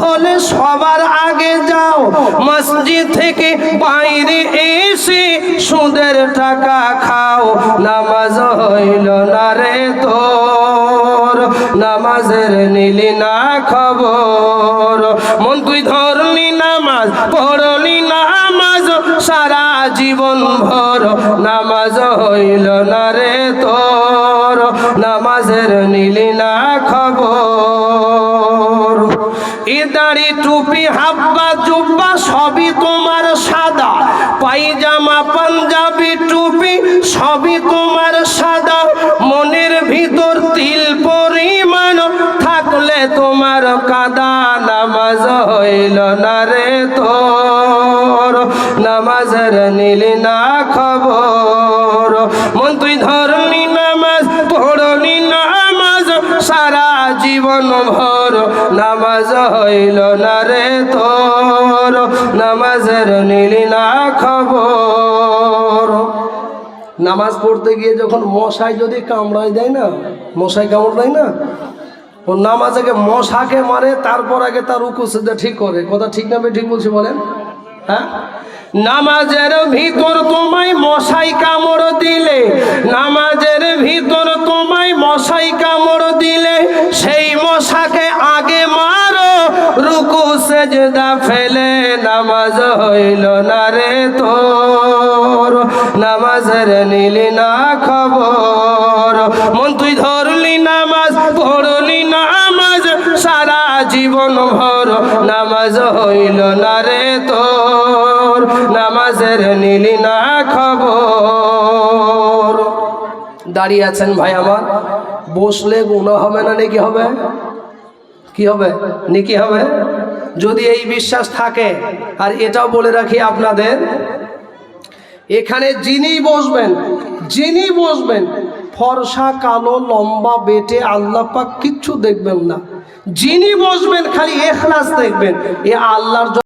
হলে সবার আগে যাও। মসজিদ থেকে বাইরে এসে সুদের টাকা খাও। নামাজ হইল না রে তোর। নামাজের নিলি না খবর। মন তুই ধরলি নামাজ, পড়লি নামাজ, সারা জীবন ভর। নামাজ হইল না রে তোর। নামাজের নিলি না দাড়ি টুপি, হাব্বা, জুব্বা সবই তোমার সাদা। পাইজামা, পাঞ্জাবি টুপি সবই তোমার সাদা। মনের ভিতর তিল পরিমাণ থাকলে তোমার কাদা। নামাজ হইল না রে তোর, নামাজের নিলি না খবর। মন তুই ধরলি জীবন ভর, নামাজ হইল না রে তোর? নামাজের নিলি না খবর। নামাজ পড়তে গিয়ে যখন মশাই যদি কামড়ায় দেয় না, মশাই কামড় দেয় না, ও নামাজ আগে মশাকে মারে, তারপর আগে তার উকু সিদ্ধা ঠিক করে। কথা ঠিক না ঠিক বলছি বলেন? হ্যাঁ? নামাজের ভিতর তোমায় মশাই কামড় দিলে তোমায় মশাই কামড় দিলে সেই মশাকে আগে মারো। রুকু, সেজদা ফেলে নামাজ হইল না রে তোর। নামাজের নিলি না খবর। মন তুই ধরলি নামাজ, পড়লি নামাজ, সারা জীবন ভর। নামাজ হইল না রে তোর, নামাজের নিলি না খবর। দাঁড়িয়ে আছেন ভাই আমার? বসলে গুণা হবে না, নাকি হবে? কি হবে? নাকি হবে? যদি এই বিশ্বাস থাকে, আর এটাও বলে রাখি আপনাদের, এখানে যিনি বসবেন যিনি বসবেন, ফর্সা, কালো, লম্বা, বেটে, আল্লাহ পাক কিচ্ছু দেখবেন না। যিনি বসবেন, খালি এখলাস দেখবেন, এ আল্লাহর